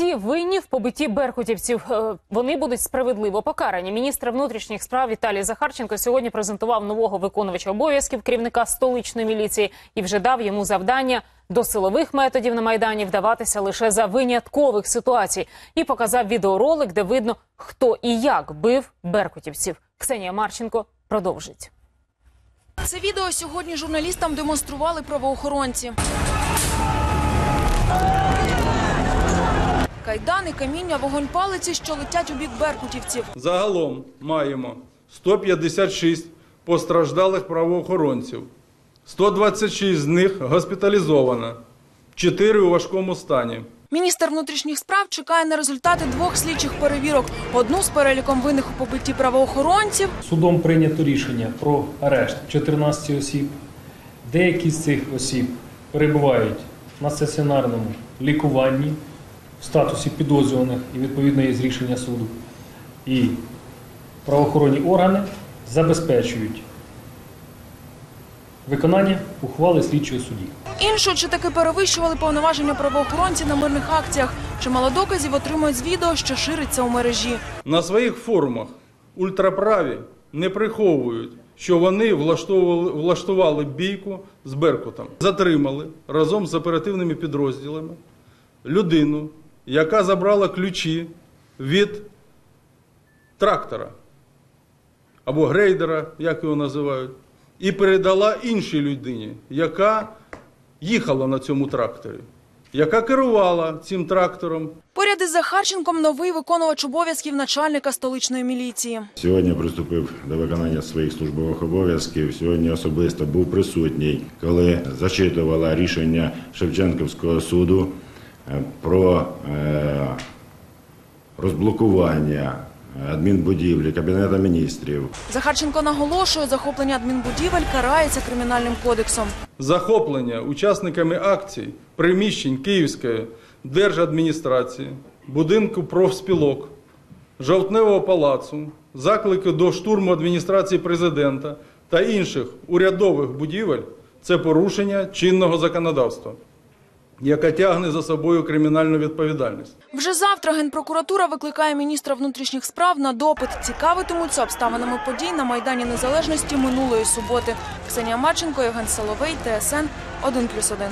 Всі винні в побитті беркутівців. Е, Вони будуть справедливо покарані. Міністр внутрішніх справ Віталій Захарченко сьогодні презентував нового виконувача обов'язків керівника столичної міліції і вже дав йому завдання до силових методів на майдані вдаватися лише за виняткових ситуацій. І показав відеоролик, де видно, хто і як бив беркутівців. Ксенія Марченко продовжить. Це відео сьогодні журналістам демонстрували правоохоронці. Кайдани, каміння, вогонь палиці, що летять у бік беркутівців. Загалом маємо 156 постраждалих правоохоронців. 126 з них госпіталізовано, 4 у важкому стані. Міністр внутрішніх справ чекає на результати двох слідчих перевірок. Одну з переліком винних у побитті правоохоронців, Судом прийнято рішення про арешт 14 осіб. Деякі з цих осіб перебувають на стаціонарному лікуванні в статусі підозрюваних і відповідно є з рішення суду. І правоохоронні органи забезпечують виконання ухвали слідчого судді. іншу чи таки перевищували повноваження правоохоронці на мирних акціях. Чимало доказів отримують з відео, що шириться у мережі. На своїх форумах ультраправі не приховують, що вони влаштовували, влаштували бійку з Беркутом. Затримали разом з оперативними підрозділами людину, яка забрала ключі від трактора або грейдера, як його називають, і передала іншій людині, яка їхала на цьому тракторі, яка керувала цим трактором. Поряд із Захарченком новий виконувач обов'язків начальника столичної міліції. Сьогодні приступив до виконання своїх службових обов'язків. Сьогодні особисто був присутній, коли зачитувала рішення Шевченківського суду про е, розблокування адмінбудівлі Кабінету міністрів. Захарченко наголошує, захоплення адмінбудівель карається кримінальним кодексом. захоплення учасниками акцій приміщень Київської держадміністрації, будинку профспілок, Жовтневого палацу, заклики до штурму адміністрації президента та інших урядових будівель це порушення чинного законодавства, яке тягне за собою кримінальну відповідальність. Вже завтра Генпрокуратура викликає міністра внутрішніх справ на допит. Цікавитимуться обставинами подій на Майдані Незалежності минулої суботи. Ксенія Марченко, Євген Соловей, ТСН 1+,1.